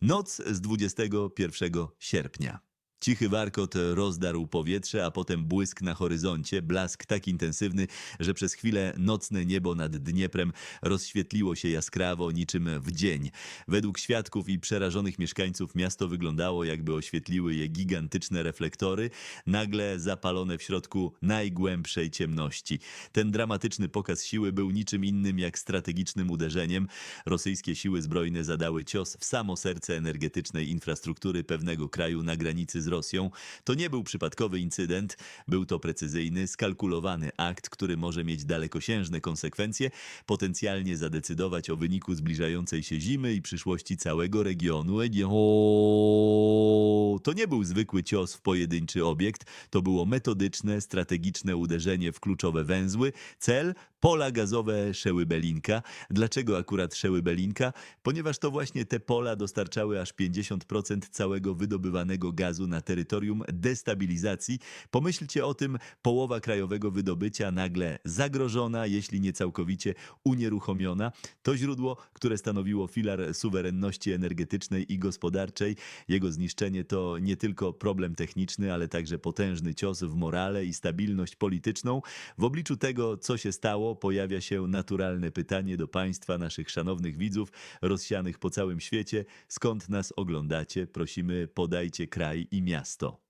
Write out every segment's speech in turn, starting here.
Noc z 21 sierpnia. Cichy warkot rozdarł powietrze, a potem błysk na horyzoncie, blask tak intensywny, że przez chwilę nocne niebo nad Dnieprem rozświetliło się jaskrawo niczym w dzień. Według świadków i przerażonych mieszkańców miasto wyglądało, jakby oświetliły je gigantyczne reflektory, nagle zapalone w środku najgłębszej ciemności. Ten dramatyczny pokaz siły był niczym innym jak strategicznym uderzeniem. Rosyjskie siły zbrojne zadały cios w samo serce energetycznej infrastruktury pewnego kraju na granicy z Rosją. To nie był przypadkowy incydent, był to precyzyjny, skalkulowany akt, który może mieć dalekosiężne konsekwencje, potencjalnie zadecydować o wyniku zbliżającej się zimy i przyszłości całego regionu. O, To nie był zwykły cios w pojedynczy obiekt, to było metodyczne, strategiczne uderzenie w kluczowe węzły. Cel pola gazowe Szeły-Belinka. Dlaczego akurat Szeły-Belinka? Ponieważ to właśnie te pola dostarczały aż 50% całego wydobywanego gazu na terytorium destabilizacji. Pomyślcie o tym, połowa krajowego wydobycia nagle zagrożona, jeśli nie całkowicie unieruchomiona. To źródło, które stanowiło filar suwerenności energetycznej i gospodarczej. Jego zniszczenie to nie tylko problem techniczny, ale także potężny cios w morale i stabilność polityczną. W obliczu tego, co się stało, pojawia się naturalne pytanie do Państwa, naszych szanownych widzów, rozsianych po całym świecie. Skąd nas oglądacie? Prosimy, podajcie kraj i miasto.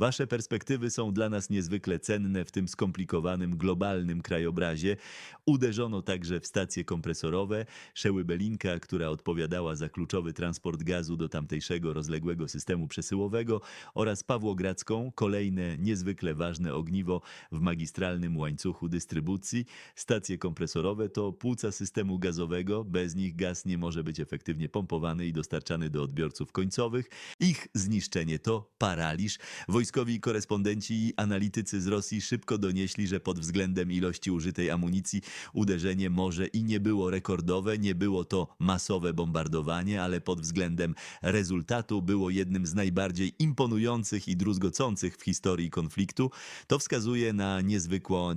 Wasze perspektywy są dla nas niezwykle cenne w tym skomplikowanym, globalnym krajobrazie. Uderzono także w stacje kompresorowe, Szeły Belinka, która odpowiadała za kluczowy transport gazu do tamtejszego rozległego systemu przesyłowego oraz Pawłogradzką, kolejne niezwykle ważne ogniwo w magistralnym łańcuchu dystrybucji. Stacje kompresorowe to płuca systemu gazowego, bez nich gaz nie może być efektywnie pompowany i dostarczany do odbiorców końcowych. Ich zniszczenie to paraliż. Wojskowi korespondenci i analitycy z Rosji szybko donieśli, że pod względem ilości użytej amunicji uderzenie może i nie było rekordowe, nie było to masowe bombardowanie, ale pod względem rezultatu było jednym z najbardziej imponujących i druzgocących w historii konfliktu. To wskazuje na niezwykłą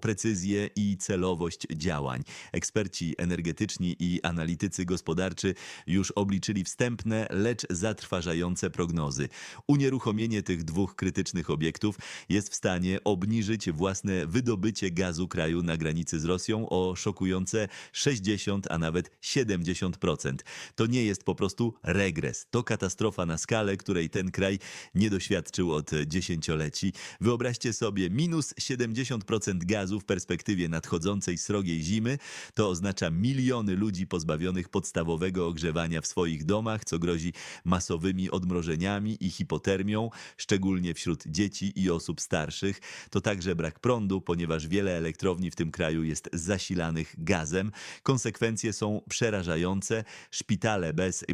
precyzję i celowość działań. Eksperci energetyczni i analitycy gospodarczy już obliczyli wstępne, lecz zatrważające prognozy. Unieruchomienie tych dwóch krytycznych obiektów jest w stanie obniżyć własne wydobycie gazu kraju na granicy z Rosją o szokujące 60, a nawet 70%. To nie jest po prostu regres. To katastrofa na skalę, której ten kraj nie doświadczył od dziesięcioleci. Wyobraźcie sobie minus 70% gazu w perspektywie nadchodzącej srogiej zimy. To oznacza miliony ludzi pozbawionych podstawowego ogrzewania w swoich domach, co grozi masowymi odmrożeniami i hipotermią, szczególnie wśród dzieci i osób starszych. To także brak prądu, ponieważ wiele elektrowni w tym kraju jest zasilanych gazem. Konsekwencje są przerażające. Szpitale bez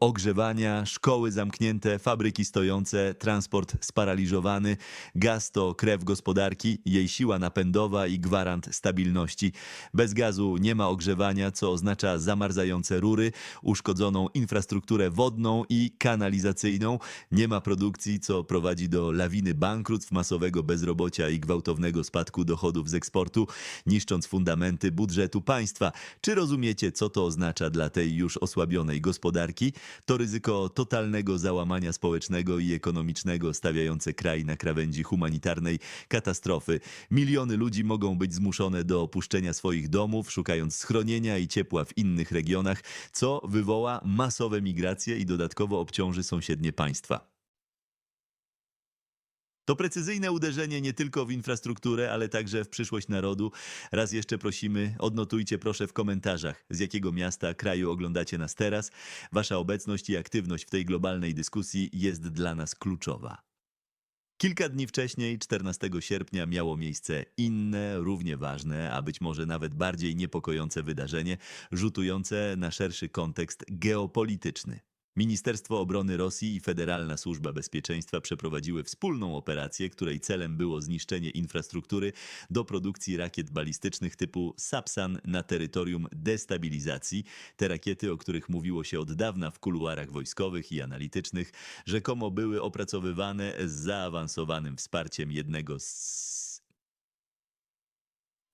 ogrzewania, szkoły zamknięte, fabryki stojące, transport sparaliżowany. Gaz to krew gospodarki, jej siła napędowa i gwarant stabilności. Bez gazu nie ma ogrzewania, co oznacza zamarzające rury, uszkodzoną infrastrukturę wodną i kanalizacyjną. Nie ma produkcji, co prowadzi do lawiny bankructw, masowego bezrobocia i gwałtownego spadku dochodów z eksportu, niszcząc fundamenty budżetu państwa. Czy rozumiecie, co to oznacza dla tej już osłabionej gospodarki? To ryzyko totalnego załamania społecznego i ekonomicznego, stawiające kraj na krawędzi humanitarnej katastrofy. Miliony ludzi mogą być zmuszone do opuszczenia swoich domów, szukając schronienia i ciepła w innych regionach, co wywoła masowe migracje i dodatkowo obciąży sąsiednie państwa. To precyzyjne uderzenie nie tylko w infrastrukturę, ale także w przyszłość narodu. Raz jeszcze prosimy, odnotujcie proszę w komentarzach, z jakiego miasta, kraju oglądacie nas teraz. Wasza obecność i aktywność w tej globalnej dyskusji jest dla nas kluczowa. Kilka dni wcześniej, 14 sierpnia, miało miejsce inne, równie ważne, a być może nawet bardziej niepokojące wydarzenie, rzutujące na szerszy kontekst geopolityczny. Ministerstwo Obrony Rosji i Federalna Służba Bezpieczeństwa przeprowadziły wspólną operację, której celem było zniszczenie infrastruktury do produkcji rakiet balistycznych typu Sapsan na terytorium destabilizacji. Te rakiety, o których mówiło się od dawna w kuluarach wojskowych i analitycznych, rzekomo były opracowywane z zaawansowanym wsparciem jednego z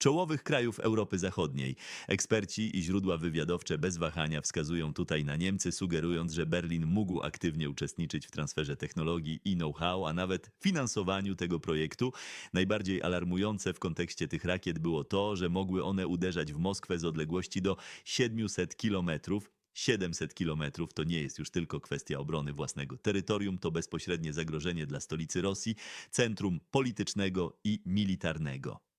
czołowych krajów Europy Zachodniej. Eksperci i źródła wywiadowcze bez wahania wskazują tutaj na Niemcy, sugerując, że Berlin mógł aktywnie uczestniczyć w transferze technologii i know-how, a nawet finansowaniu tego projektu. Najbardziej alarmujące w kontekście tych rakiet było to, że mogły one uderzać w Moskwę z odległości do 700 kilometrów. 700 kilometrów to nie jest już tylko kwestia obrony własnego terytorium, to bezpośrednie zagrożenie dla stolicy Rosji, centrum politycznego i militarnego.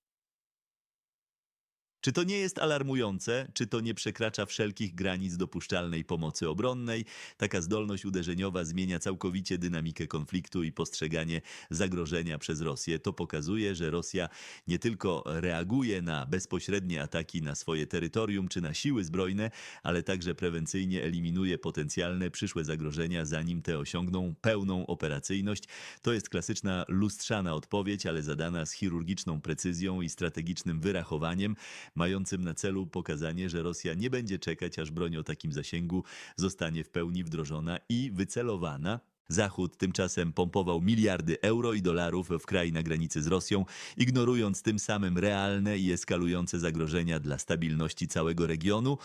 Czy to nie jest alarmujące? Czy to nie przekracza wszelkich granic dopuszczalnej pomocy obronnej? Taka zdolność uderzeniowa zmienia całkowicie dynamikę konfliktu i postrzeganie zagrożenia przez Rosję. To pokazuje, że Rosja nie tylko reaguje na bezpośrednie ataki na swoje terytorium czy na siły zbrojne, ale także prewencyjnie eliminuje potencjalne przyszłe zagrożenia, zanim te osiągną pełną operacyjność. To jest klasyczna lustrzana odpowiedź, ale zadana z chirurgiczną precyzją i strategicznym wyrachowaniem mającym na celu pokazanie, że Rosja nie będzie czekać, aż broń o takim zasięgu zostanie w pełni wdrożona i wycelowana. Zachód tymczasem pompował miliardy euro i dolarów w kraj na granicy z Rosją, ignorując tym samym realne i eskalujące zagrożenia dla stabilności całego regionu.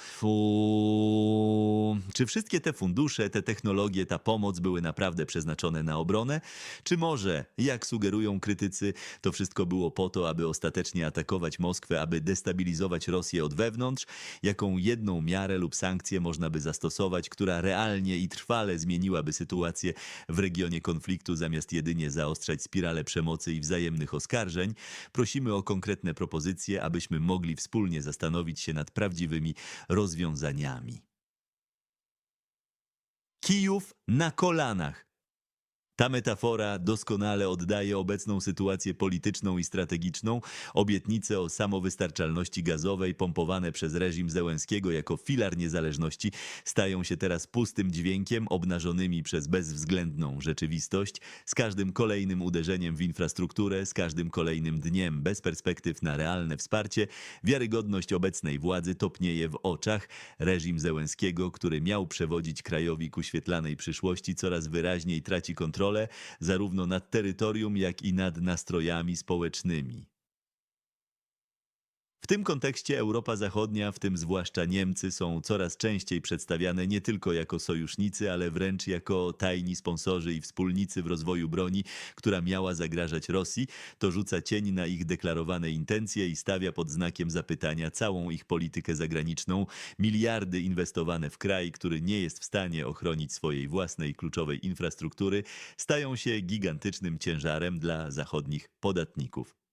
Czy wszystkie te fundusze, te technologie, ta pomoc były naprawdę przeznaczone na obronę? Czy może, jak sugerują krytycy, to wszystko było po to, aby ostatecznie atakować Moskwę, aby destabilizować Rosję od wewnątrz? Jaką jedną miarę lub sankcję można by zastosować, która realnie i trwale zmieniłaby sytuację w regionie konfliktu, zamiast jedynie zaostrzać spiralę przemocy i wzajemnych oskarżeń? Prosimy o konkretne propozycje, abyśmy mogli wspólnie zastanowić się nad prawdziwymi rozwiązaniami. Kijów na kolanach. Ta metafora doskonale oddaje obecną sytuację polityczną i strategiczną. Obietnice o samowystarczalności gazowej pompowane przez reżim Zełenskiego jako filar niezależności stają się teraz pustym dźwiękiem obnażonymi przez bezwzględną rzeczywistość. Z każdym kolejnym uderzeniem w infrastrukturę, z każdym kolejnym dniem bez perspektyw na realne wsparcie, wiarygodność obecnej władzy topnieje w oczach. Reżim Zełenskiego, który miał przewodzić krajowi ku świetlanej przyszłości, coraz wyraźniej traci kontrolę zarówno nad terytorium, jak i nad nastrojami społecznymi. W tym kontekście Europa Zachodnia, w tym zwłaszcza Niemcy, są coraz częściej przedstawiane nie tylko jako sojusznicy, ale wręcz jako tajni sponsorzy i wspólnicy w rozwoju broni, która miała zagrażać Rosji. To rzuca cień na ich deklarowane intencje i stawia pod znakiem zapytania całą ich politykę zagraniczną. Miliardy inwestowane w kraj, który nie jest w stanie ochronić swojej własnej kluczowej infrastruktury, stają się gigantycznym ciężarem dla zachodnich podatników.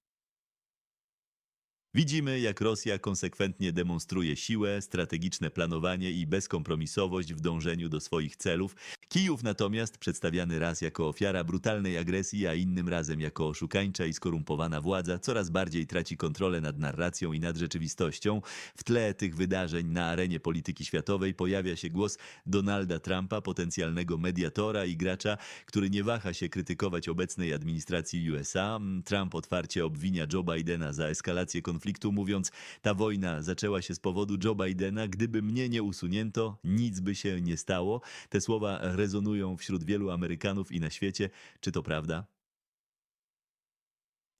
Widzimy, jak Rosja konsekwentnie demonstruje siłę, strategiczne planowanie i bezkompromisowość w dążeniu do swoich celów. Kijów natomiast, przedstawiany raz jako ofiara brutalnej agresji, a innym razem jako oszukańcza i skorumpowana władza, coraz bardziej traci kontrolę nad narracją i nad rzeczywistością. W tle tych wydarzeń na arenie polityki światowej pojawia się głos Donalda Trumpa, potencjalnego mediatora i gracza, który nie waha się krytykować obecnej administracji USA. Trump otwarcie obwinia Joe Bidena za eskalację konfliktu konfliktu, mówiąc: Ta wojna zaczęła się z powodu Joe Bidena, gdyby mnie nie usunięto, nic by się nie stało. Te słowa rezonują wśród wielu Amerykanów i na świecie. Czy to prawda?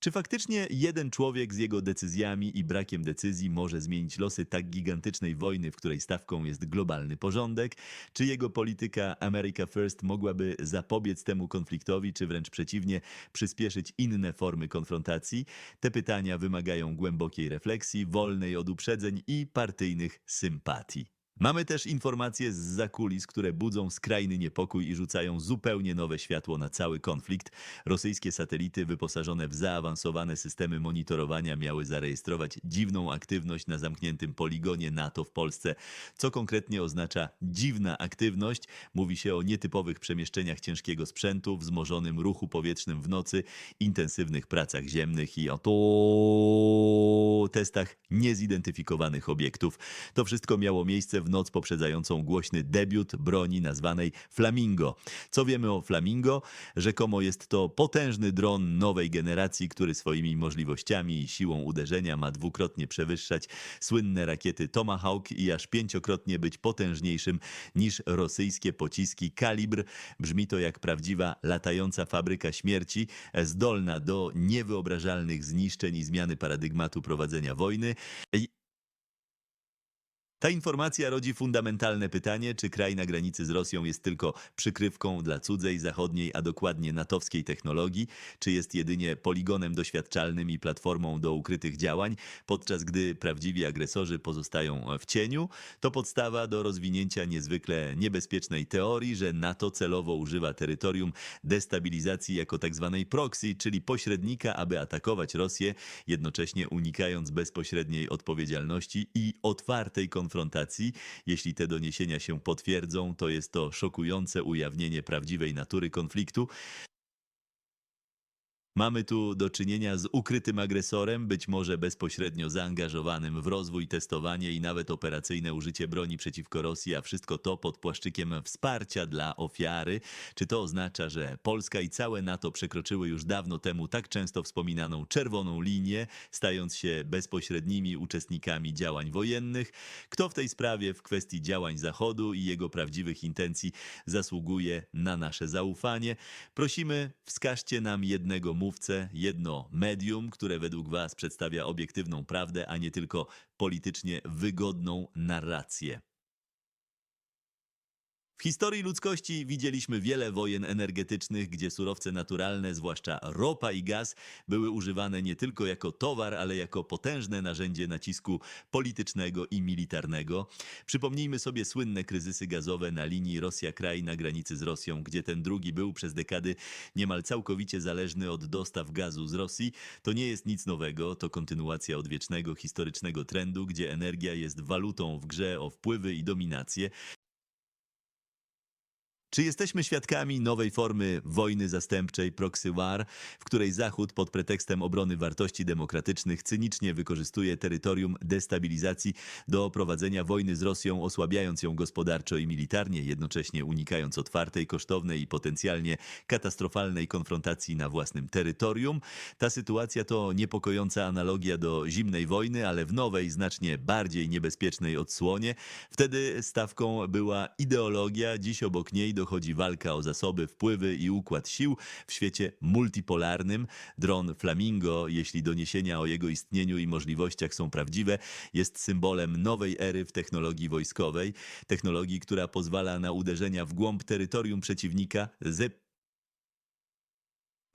Czy faktycznie jeden człowiek z jego decyzjami i brakiem decyzji może zmienić losy tak gigantycznej wojny, w której stawką jest globalny porządek? Czy jego polityka America First mogłaby zapobiec temu konfliktowi, czy wręcz przeciwnie, przyspieszyć inne formy konfrontacji? Te pytania wymagają głębokiej refleksji, wolnej od uprzedzeń i partyjnych sympatii. Mamy też informacje z zakulis, które budzą skrajny niepokój i rzucają zupełnie nowe światło na cały konflikt. Rosyjskie satelity wyposażone w zaawansowane systemy monitorowania miały zarejestrować dziwną aktywność na zamkniętym poligonie NATO w Polsce. Co konkretnie oznacza dziwna aktywność? Mówi się o nietypowych przemieszczeniach ciężkiego sprzętu, wzmożonym ruchu powietrznym w nocy, intensywnych pracach ziemnych i o to testach niezidentyfikowanych obiektów. To wszystko miało miejsce w noc poprzedzającą głośny debiut broni nazwanej Flamingo. Co wiemy o Flamingo? Rzekomo jest to potężny dron nowej generacji, który swoimi możliwościami i siłą uderzenia ma dwukrotnie przewyższać słynne rakiety Tomahawk i aż pięciokrotnie być potężniejszym niż rosyjskie pociski Kalibr. Brzmi to jak prawdziwa latająca fabryka śmierci, zdolna do niewyobrażalnych zniszczeń i zmiany paradygmatu prowadzenia wojny. Ta informacja rodzi fundamentalne pytanie, czy kraj na granicy z Rosją jest tylko przykrywką dla cudzej, zachodniej, a dokładnie natowskiej technologii, czy jest jedynie poligonem doświadczalnym i platformą do ukrytych działań, podczas gdy prawdziwi agresorzy pozostają w cieniu, to podstawa do rozwinięcia niezwykle niebezpiecznej teorii, że NATO celowo używa terytorium destabilizacji jako tzw. proxy, czyli pośrednika, aby atakować Rosję, jednocześnie unikając bezpośredniej odpowiedzialności i otwartej konfrontacji. Jeśli te doniesienia się potwierdzą, to jest to szokujące ujawnienie prawdziwej natury konfliktu. Mamy tu do czynienia z ukrytym agresorem, być może bezpośrednio zaangażowanym w rozwój, testowanie i nawet operacyjne użycie broni przeciwko Rosji, a wszystko to pod płaszczykiem wsparcia dla ofiary. Czy to oznacza, że Polska i całe NATO przekroczyły już dawno temu tak często wspominaną czerwoną linię, stając się bezpośrednimi uczestnikami działań wojennych? Kto w tej sprawie, w kwestii działań Zachodu i jego prawdziwych intencji, zasługuje na nasze zaufanie? Prosimy, wskażcie nam jednego mówcę, jedno medium, które według Was przedstawia obiektywną prawdę, a nie tylko politycznie wygodną narrację. W historii ludzkości widzieliśmy wiele wojen energetycznych, gdzie surowce naturalne, zwłaszcza ropa i gaz, były używane nie tylko jako towar, ale jako potężne narzędzie nacisku politycznego i militarnego. Przypomnijmy sobie słynne kryzysy gazowe na linii Rosja-kraj na granicy z Rosją, gdzie ten drugi był przez dekady niemal całkowicie zależny od dostaw gazu z Rosji. To nie jest nic nowego, to kontynuacja odwiecznego historycznego trendu, gdzie energia jest walutą w grze o wpływy i dominację. Czy jesteśmy świadkami nowej formy wojny zastępczej proxy war, w której Zachód pod pretekstem obrony wartości demokratycznych cynicznie wykorzystuje terytorium destabilizacji do prowadzenia wojny z Rosją, osłabiając ją gospodarczo i militarnie, jednocześnie unikając otwartej, kosztownej i potencjalnie katastrofalnej konfrontacji na własnym terytorium? Ta sytuacja to niepokojąca analogia do zimnej wojny, ale w nowej, znacznie bardziej niebezpiecznej odsłonie. Wtedy stawką była ideologia, dziś obok niej dochodzi walka o zasoby, wpływy i układ sił w świecie multipolarnym. Dron Flamingo, jeśli doniesienia o jego istnieniu i możliwościach są prawdziwe, jest symbolem nowej ery w technologii wojskowej. Technologii, która pozwala na uderzenia w głąb terytorium przeciwnika ze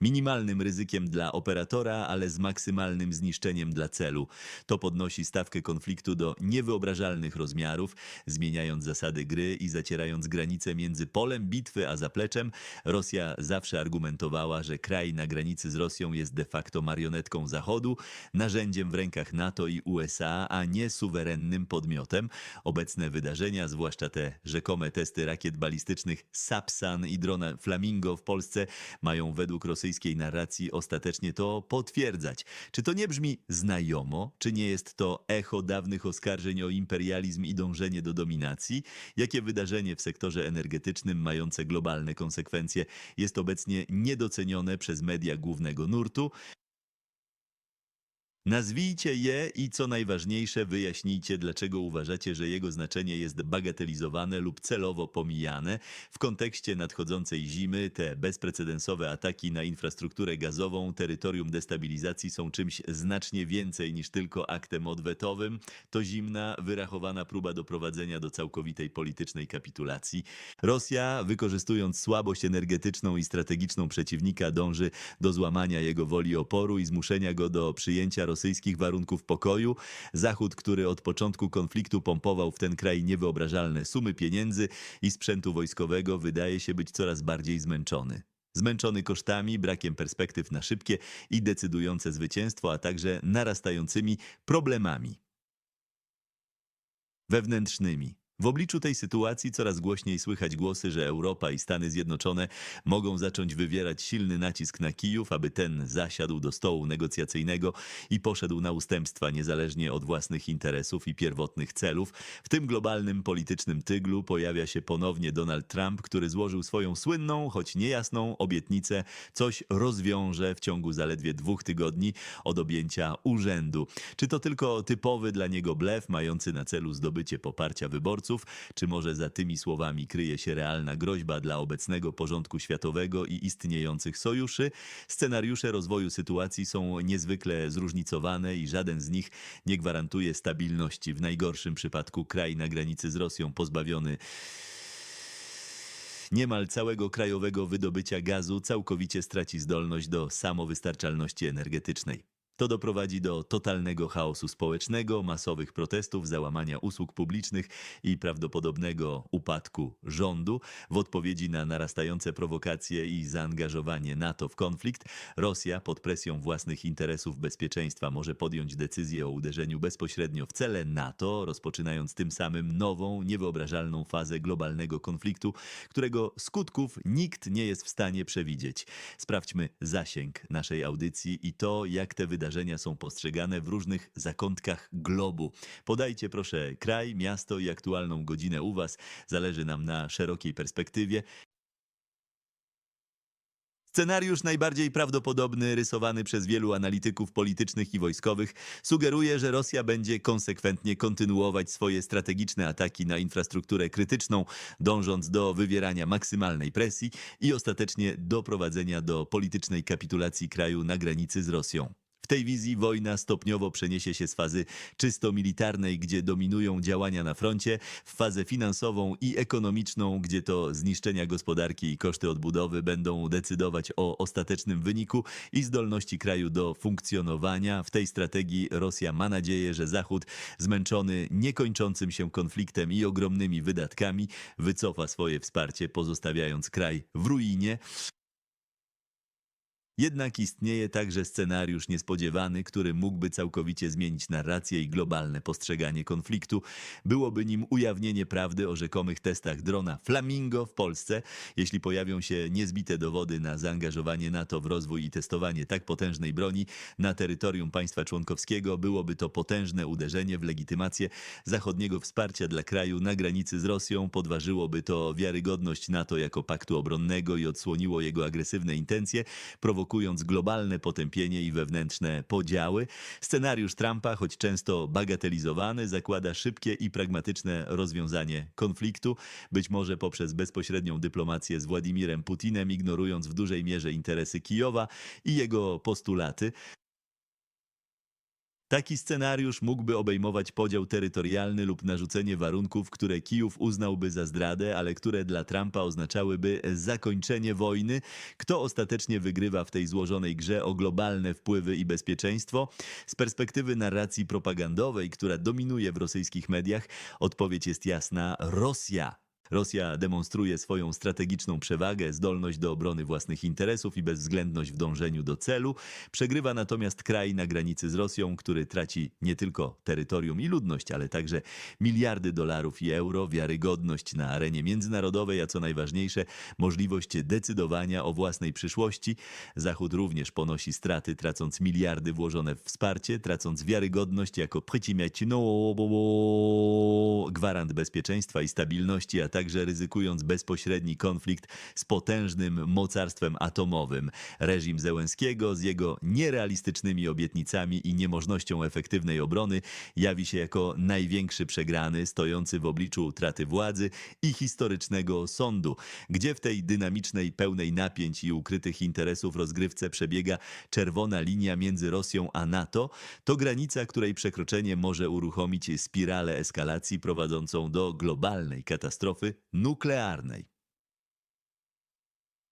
Minimalnym ryzykiem dla operatora, ale z maksymalnym zniszczeniem dla celu. To podnosi stawkę konfliktu do niewyobrażalnych rozmiarów, zmieniając zasady gry i zacierając granice między polem bitwy a zapleczem. Rosja zawsze argumentowała, że kraj na granicy z Rosją jest de facto marionetką Zachodu, narzędziem w rękach NATO i USA, a nie suwerennym podmiotem. Obecne wydarzenia, zwłaszcza te rzekome testy rakiet balistycznych Sapsan i drona Flamingo w Polsce, mają według rosyjskiej narracji ostatecznie to potwierdzać. Czy to nie brzmi znajomo? Czy nie jest to echo dawnych oskarżeń o imperializm i dążenie do dominacji? Jakie wydarzenie w sektorze energetycznym mające globalne konsekwencje jest obecnie niedocenione przez media głównego nurtu? Nazwijcie je i co najważniejsze, wyjaśnijcie, dlaczego uważacie, że jego znaczenie jest bagatelizowane lub celowo pomijane. W kontekście nadchodzącej zimy te bezprecedensowe ataki na infrastrukturę gazową, terytorium destabilizacji są czymś znacznie więcej niż tylko aktem odwetowym. To zimna, wyrachowana próba doprowadzenia do całkowitej politycznej kapitulacji. Rosja, wykorzystując słabość energetyczną i strategiczną przeciwnika, dąży do złamania jego woli oporu i zmuszenia go do przyjęcia rosyjskich warunków pokoju. Zachód, który od początku konfliktu pompował w ten kraj niewyobrażalne sumy pieniędzy i sprzętu wojskowego, wydaje się być coraz bardziej zmęczony. Zmęczony kosztami, brakiem perspektyw na szybkie i decydujące zwycięstwo, a także narastającymi problemami wewnętrznymi. W obliczu tej sytuacji coraz głośniej słychać głosy, że Europa i Stany Zjednoczone mogą zacząć wywierać silny nacisk na Kijów, aby ten zasiadł do stołu negocjacyjnego i poszedł na ustępstwa niezależnie od własnych interesów i pierwotnych celów. W tym globalnym politycznym tyglu pojawia się ponownie Donald Trump, który złożył swoją słynną, choć niejasną obietnicę, coś rozwiąże w ciągu zaledwie dwóch tygodni od objęcia urzędu. Czy to tylko typowy dla niego blef, mający na celu zdobycie poparcia wyborców, czy może za tymi słowami kryje się realna groźba dla obecnego porządku światowego i istniejących sojuszy? Scenariusze rozwoju sytuacji są niezwykle zróżnicowane i żaden z nich nie gwarantuje stabilności. W najgorszym przypadku kraj na granicy z Rosją pozbawiony niemal całego krajowego wydobycia gazu całkowicie straci zdolność do samowystarczalności energetycznej. To doprowadzi do totalnego chaosu społecznego, masowych protestów, załamania usług publicznych i prawdopodobnego upadku rządu. W odpowiedzi na narastające prowokacje i zaangażowanie NATO w konflikt, Rosja pod presją własnych interesów bezpieczeństwa może podjąć decyzję o uderzeniu bezpośrednio w cele NATO, rozpoczynając tym samym nową, niewyobrażalną fazę globalnego konfliktu, którego skutków nikt nie jest w stanie przewidzieć. Sprawdźmy zasięg naszej audycji i to, jak te wydarzenia są postrzegane w różnych zakątkach globu. Podajcie proszę kraj, miasto i aktualną godzinę u Was. Zależy nam na szerokiej perspektywie. Scenariusz najbardziej prawdopodobny, rysowany przez wielu analityków politycznych i wojskowych, sugeruje, że Rosja będzie konsekwentnie kontynuować swoje strategiczne ataki na infrastrukturę krytyczną, dążąc do wywierania maksymalnej presji i ostatecznie doprowadzenia do politycznej kapitulacji kraju na granicy z Rosją. Tej wizji wojna stopniowo przeniesie się z fazy czysto militarnej, gdzie dominują działania na froncie, w fazę finansową i ekonomiczną, gdzie to zniszczenia gospodarki i koszty odbudowy będą decydować o ostatecznym wyniku i zdolności kraju do funkcjonowania. W tej strategii Rosja ma nadzieję, że Zachód, zmęczony niekończącym się konfliktem i ogromnymi wydatkami, wycofa swoje wsparcie, pozostawiając kraj w ruinie. Jednak istnieje także scenariusz niespodziewany, który mógłby całkowicie zmienić narrację i globalne postrzeganie konfliktu. Byłoby nim ujawnienie prawdy o rzekomych testach drona Flamingo w Polsce. Jeśli pojawią się niezbite dowody na zaangażowanie NATO w rozwój i testowanie tak potężnej broni na terytorium państwa członkowskiego, byłoby to potężne uderzenie w legitymację zachodniego wsparcia dla kraju na granicy z Rosją. Podważyłoby to wiarygodność NATO jako paktu obronnego i odsłoniło jego agresywne intencje, prowokując globalne potępienie i wewnętrzne podziały. Scenariusz Trumpa, choć często bagatelizowany, zakłada szybkie i pragmatyczne rozwiązanie konfliktu, być może poprzez bezpośrednią dyplomację z Władimirem Putinem, ignorując w dużej mierze interesy Kijowa i jego postulaty. Taki scenariusz mógłby obejmować podział terytorialny lub narzucenie warunków, które Kijów uznałby za zdradę, ale które dla Trumpa oznaczałyby zakończenie wojny. Kto ostatecznie wygrywa w tej złożonej grze o globalne wpływy i bezpieczeństwo? Z perspektywy narracji propagandowej, która dominuje w rosyjskich mediach, odpowiedź jest jasna: Rosja. Rosja demonstruje swoją strategiczną przewagę, zdolność do obrony własnych interesów i bezwzględność w dążeniu do celu. Przegrywa natomiast kraj na granicy z Rosją, który traci nie tylko terytorium i ludność, ale także miliardy dolarów i euro, wiarygodność na arenie międzynarodowej, a co najważniejsze, możliwość decydowania o własnej przyszłości. Zachód również ponosi straty, tracąc miliardy włożone w wsparcie, tracąc wiarygodność jako no, gwarant bezpieczeństwa i stabilności, a także ryzykując bezpośredni konflikt z potężnym mocarstwem atomowym. Reżim Zełenskiego z jego nierealistycznymi obietnicami i niemożnością efektywnej obrony jawi się jako największy przegrany, stojący w obliczu utraty władzy i historycznego sądu, gdzie w tej dynamicznej, pełnej napięć i ukrytych interesów rozgrywce przebiega czerwona linia między Rosją a NATO, to granica, której przekroczenie może uruchomić spiralę eskalacji prowadzącą do globalnej katastrofy nuklearnej.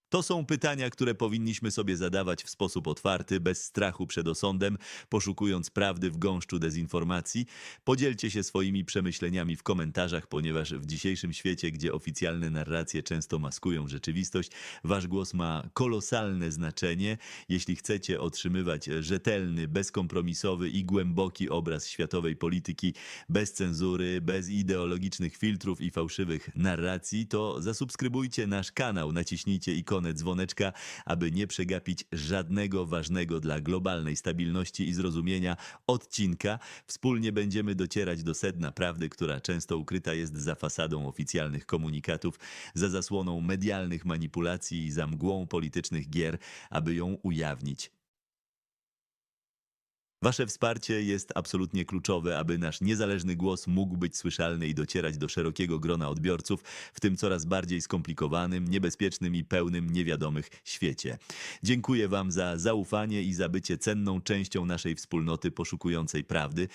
To są pytania, które powinniśmy sobie zadawać w sposób otwarty, bez strachu przed osądem, poszukując prawdy w gąszczu dezinformacji. Podzielcie się swoimi przemyśleniami w komentarzach, ponieważ w dzisiejszym świecie, gdzie oficjalne narracje często maskują rzeczywistość, wasz głos ma kolosalne znaczenie. Jeśli chcecie otrzymywać rzetelny, bezkompromisowy i głęboki obraz światowej polityki bez cenzury, bez ideologicznych filtrów i fałszywych narracji, to zasubskrybujcie nasz kanał, naciśnijcie ikonę dzwoneczka, aby nie przegapić żadnego ważnego dla globalnej stabilności i zrozumienia odcinka. Wspólnie będziemy docierać do sedna prawdy, która często ukryta jest za fasadą oficjalnych komunikatów, za zasłoną medialnych manipulacji i za mgłą politycznych gier, aby ją ujawnić. Wasze wsparcie jest absolutnie kluczowe, aby nasz niezależny głos mógł być słyszalny i docierać do szerokiego grona odbiorców w tym coraz bardziej skomplikowanym, niebezpiecznym i pełnym niewiadomych świecie. Dziękuję Wam za zaufanie i za bycie cenną częścią naszej wspólnoty poszukującej prawdy.